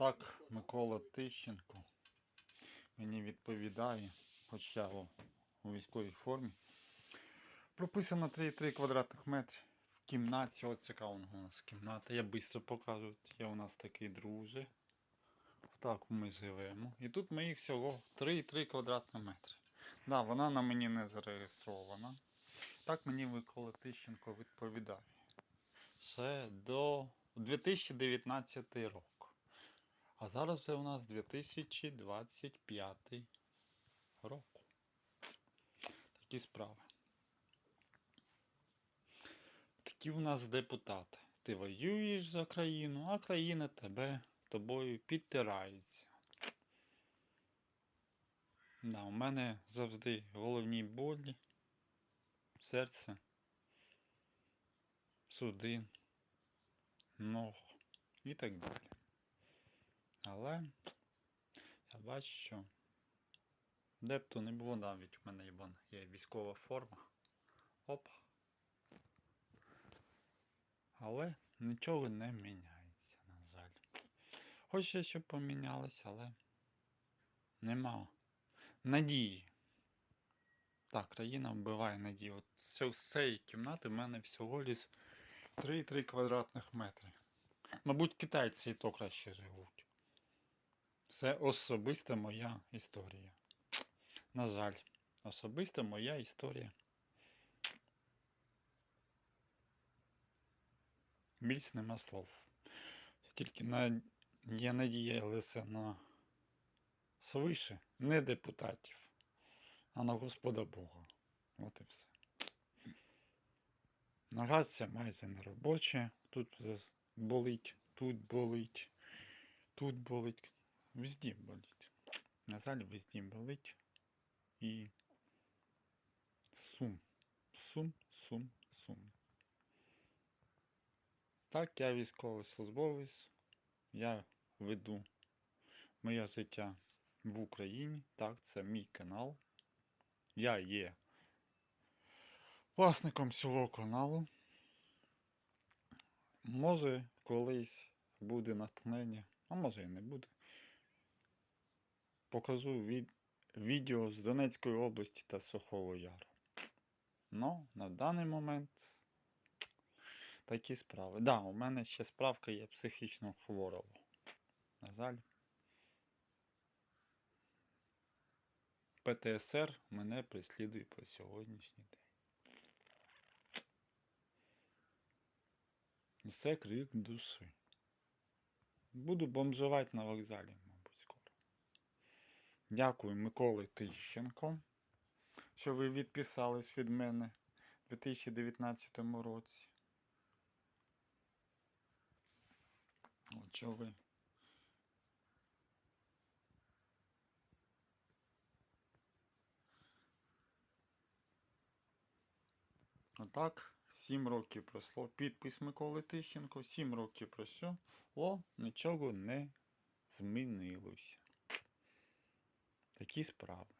Отак Микола Тищенко мені відповідає, хоч я у, військовій формі. Прописано 3,3 квадратних метри в кімнаті. Ось така у нас кімната. Я швидко покажу. Є у нас такий друже. Так ми живемо. І тут моїх всього 3,3 квадратних метри. Да, вона на мені не зареєстрована. Так мені Микола Тищенко відповідає. Ще до 2019 рок. А зараз це у нас 2025 рок. Такі справи. Такі у нас депутати. Ти воюєш за країну, а країна тебе тобою підтирається. Да, у мене завжди головні болі, серце, судин, ног і так далі. Але я бачу, що де б то не було навіть у мене вон, є військова форма. Опа. Але нічого не міняється, на жаль. Хочеться, щоб помінялося, але нема надії. Так, країна вбиває надію. От з цієї кімнати в мене всього лиш 3,3 квадратних метри. Мабуть, китайці і то краще живуть. Це особиста моя історія. На жаль, особиста моя історія. Більш нема слов. Тільки на... є надія лише на свише, не депутатів, а на Господа Бога. От і все. Нога ця майже не робоча. Тут болить, тут болить, тут болить. Везде болить. На жаль, везде болить. І сум. Сум, сум, сум. Так, я військовий службовець. Я веду моє життя в Україні. Так, це мій канал. Я є власником цього каналу. Може, колись буде натхнення, а може і не буде. Покажу від... відео з Донецької області та Сухого Яру. Ну, на даний момент такі справи. Так, да, у мене ще справка є психічно хворого. На жаль. ПТСР мене преслідує по сьогоднішній день. І це крик душі. Буду бомжувати на вокзалі. Дякую, Миколи Тищенко, що ви відписались від мене у 2019 році. От що ви. Отак, 7 років пройшло. Підпис Миколи Тищенко, 7 років пройшло. Нічого не змінилося. Такі справи.